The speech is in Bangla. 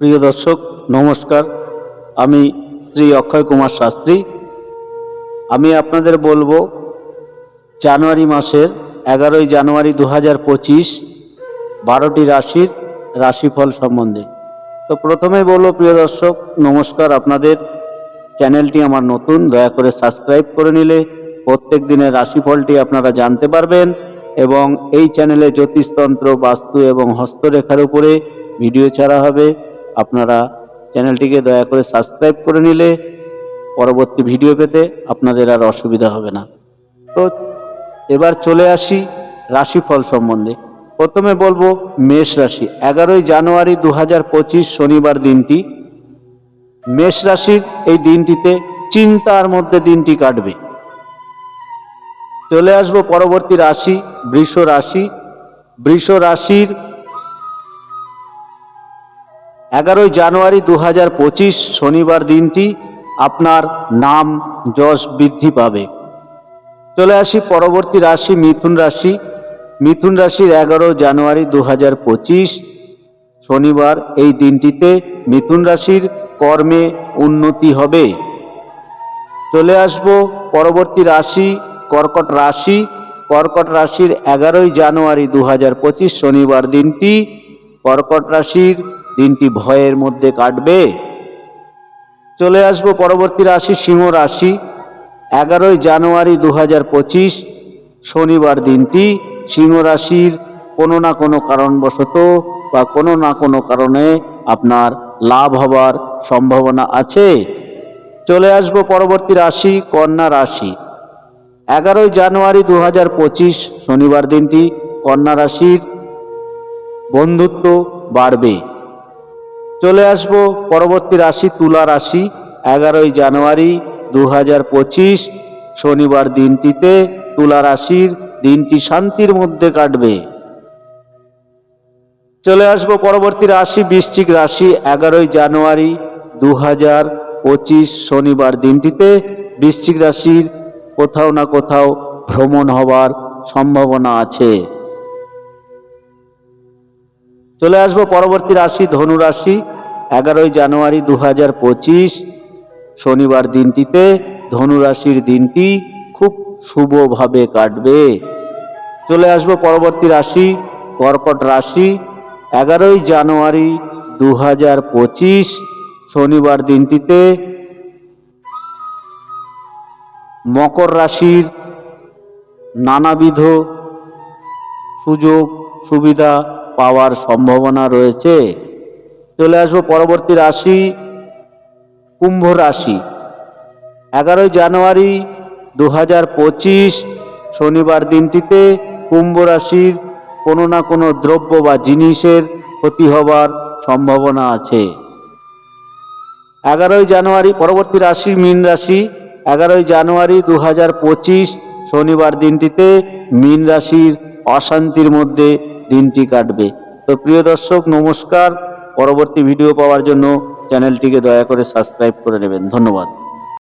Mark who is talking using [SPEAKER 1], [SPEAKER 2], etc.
[SPEAKER 1] প্রিয় দর্শক, নমস্কার। আমি শ্রী অক্ষয় কুমার শাস্ত্রী। আমি আপনাদের বলব, জানুয়ারি মাসের এগারোই জানুয়ারি দু হাজার পঁচিশ বারোটি রাশির রাশিফল সম্বন্ধে। তো প্রথমেই বলব, প্রিয় দর্শক, নমস্কার আপনাদের। চ্যানেলটি আমার নতুন, দয়া করে সাবস্ক্রাইব করে নিলে প্রত্যেক দিনের রাশিফলটি আপনারা জানতে পারবেন এবং এই চ্যানেলে জ্যোতিষতন্ত্র, বাস্তু এবং হস্তরেখার উপরে ভিডিও ছাড়া হবে। আপনারা চ্যানেলটিকে দয়া করে সাবস্ক্রাইব করে নিলে পরবর্তী ভিডিও পেতে আপনাদের আর অসুবিধা হবে না। তো এবার চলে আসি রাশিফল সম্বন্ধে। প্রথমে বলব মেষ রাশি। এগারোই জানুয়ারি দু হাজার পঁচিশ শনিবার দিনটি। মেষ রাশির এই দিনটিতে চিন্তার মধ্যে দিনটি কাটবে। চলে আসব পরবর্তী রাশি, বৃষ রাশি। বৃষ রাশির এগারোই জানুয়ারি দু পঁচিশ শনিবার দিনটি আপনার নাম যশ বৃদ্ধি পাবে। চলে আসি পরবর্তী রাশি, মিথুন রাশি। মিথুন রাশির এগারো জানুয়ারি দু পঁচিশ শনিবার এই দিনটিতে মিথুন রাশির কর্মে উন্নতি হবে। চলে আসব পরবর্তী রাশি, কর্কট রাশি। কর্কট রাশির এগারোই জানুয়ারি দু হাজার পঁচিশ শনিবার দিনটি কর্কট রাশির দিনটি ভয়ের মধ্যে কাটবে। চলে আসব পরবর্তী রাশি, সিংহ রাশি। এগারোই জানুয়ারি দু পঁচিশ, শনিবার দিনটি। সিংহ রাশির কোনো না কোনো কারণবশত বা কোনো না কোনো কারণে আপনার লাভ হবার সম্ভাবনা আছে। চলে আসব পরবর্তী রাশি, কন্যা রাশি। এগারোই জানুয়ারি দু হাজার পঁচিশ, শনিবার দিনটি। কন্যা রাশির বন্ধুত্ব বাড়বে। চলে আসব পরবর্তী রাশি, তুলা রাশি, এগারোই জানুয়ারি দু হাজার পঁচিশ, শনিবার দিনটিতে তুলা রাশির দিনটি শান্তির মধ্যে কাটবে। চলে আসব পরবর্তী রাশি, বৃশ্চিক রাশি, এগারোই জানুয়ারি দু পঁচিশ, শনিবার দিনটিতে বৃশ্চিক রাশির কোথাও না কোথাও ভ্রমণ হবার সম্ভাবনা আছে। চলে আসব পরবর্তী রাশি, ধনু রাশি এগারোই জানুয়ারি দু হাজার পঁচিশ, শনিবার দিনটিতে ধনু রাশির দিনটি খুব শুভভাবে কাটবে। চলে আসব পরবর্তী রাশি, কর্কট রাশি। এগারোই জানুয়ারি দু হাজার পঁচিশ, শনিবার দিনটিতে মকর রাশির নানাবিধ সুযোগ সুবিধা পাওয়ার সম্ভাবনা রয়েছে। চলে আসব পরবর্তী রাশি কুম্ভ রাশি। এগারোই জানুয়ারি দু হাজার পঁচিশ, শনিবার দিনটিতে কুম্ভ রাশির কোনো না কোনো দ্রব্য বা জিনিসের ক্ষতি হবার সম্ভাবনা আছে। এগারোই জানুয়ারি পরবর্তী রাশি মীন রাশি। এগারোই জানুয়ারি দু হাজার পঁচিশ, শনিবার দিনটিতে মীন রাশির অশান্তির মধ্যে দিনটি কাটবে। তো প্রিয় দর্শক, নমস্কার। পরবর্তী ভিডিও পাওয়ার জন্য চ্যানেলটিকে দয়া করে সাবস্ক্রাইব করে নেবেন। ধন্যবাদ।